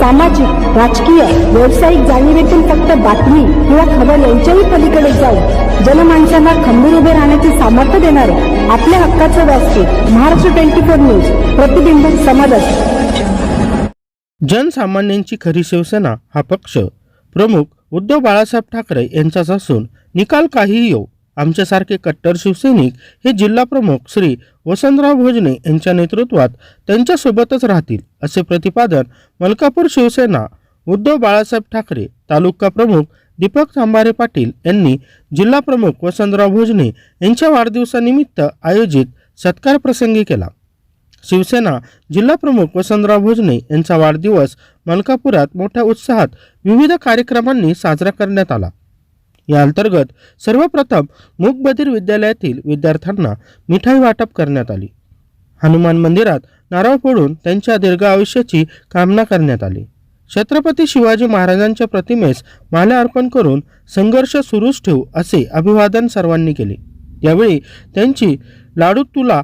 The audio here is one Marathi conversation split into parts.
सामाजिक राजकीय व्यावसायिक जाणीवेतून फक्त बातमी किंवा खबर यांच्याही पलीकडे जाऊन जनमानसांना खंबीर उभे राहण्याचे सामर्थ्य देणारे आपल्या हक्काचं व्यासपीठ महाराष्ट्र ट्वेंटी फोर न्यूज प्रतिबिंब समाजात जनसामान्यांची खरी शिवसेना हा पक्ष. प्रमुख उद्धव बाळासाहेब ठाकरे यांचाच असून निकाल काहीही येऊ. आमच्यासारखे कट्टर शिवसैनिक हे जिल्हाप्रमुख श्री वसंतराव भोजने यांच्या नेतृत्वात त्यांच्यासोबतच राहतील असे प्रतिपादन मलकापूर शिवसेना उद्धव बाळासाहेब ठाकरे तालुका प्रमुख दीपक थांबारे पाटील यांनी जिल्हाप्रमुख वसंतराव भोजने यांच्या वाढदिवसानिमित्त आयोजित सत्कार प्रसंगी केला. शिवसेना जिल्हाप्रमुख वसंतराव भोजने यांचा वाढदिवस मलकापुरात मोठ्या उत्साहात विविध कार्यक्रमांनी साजरा करण्यात आला. या अंतर्गत सर्वप्रथम मुकबधीर विद्यालयातील विद्यार्थ्यांना मिठाई वाटप करण्यात आली. हनुमान मंदिरात नारळ फोडून त्यांच्या दीर्घ आयुष्याची कामना करण्यात आली. छत्रपती शिवाजी महाराजांच्या प्रतिमेस माल्या अर्पण करून संघर्ष सुरूच ठेवू असे अभिवादन सर्वांनी केले. यावेळी त्यांची लाडू तुला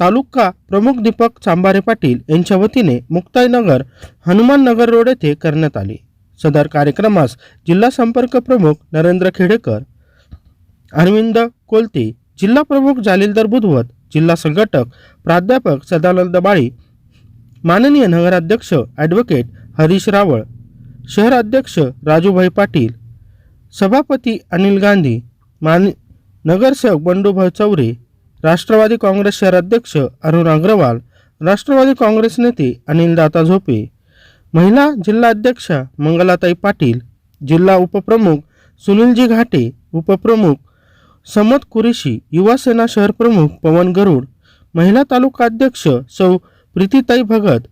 तालुका प्रमुख दीपक चांबारे पाटील यांच्या वतीने मुक्ताईनगर हनुमान नगर रोड येथे करण्यात आली. सदर कार्यक्रमास जिल्हा संपर्क प्रमुख नरेंद्र खेडेकर अरविंद कोलते जिल्हा प्रमुख जालीलदार बुधवत जिल्हा संघटक प्राध्यापक सदानंद बाळी माननीय नगराध्यक्ष ॲडव्होकेट हरीश रावळ शहराध्यक्ष राजूभाई पाटील सभापती अनिल गांधी मान नगरसेवक बंडूभाई चौरे राष्ट्रवादी काँग्रेस शहराध्यक्ष अरुण अग्रवाल राष्ट्रवादी काँग्रेस नेते अनिलदाता झोपे महिला जिल्हाध्यक्षा मंगलाताई पाटील जिल्हा उपप्रमुख सुनीलजी घाटे उपप्रमुख समत कुरेशी युवा सेना शहर प्रमुख पवन गरुड महिला तालुका अध्यक्ष सौ प्रीतीताई भगत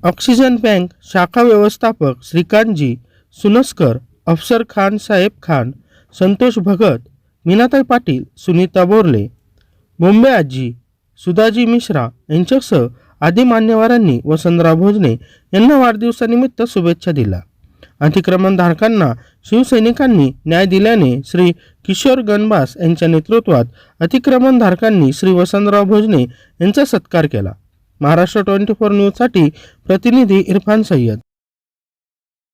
ऑक्सिजन बँक शाखा व्यवस्थापक श्रीकांतजी सुनस्कर अफसर खान साहेब खान संतोष भगत मीनाताई पाटील सुनीता बोरले बोंबे आजी सुधाजी मिश्रा यांच्यासह आदी मान्यवरांनी वसंतराव भोजने यांना वाढदिवसानिमित्त शुभेच्छा दिल्या. अतिक्रमणधारकांना शिवसैनिकांनी न्याय दिल्याने श्री किशोर गणबास यांच्या नेतृत्वात अतिक्रमणधारकांनी श्री वसंतराव भोजने यांचा सत्कार केला. महाराष्ट्र ट्वेंटी फोर न्यूजसाठी प्रतिनिधी इरफान सय्यद.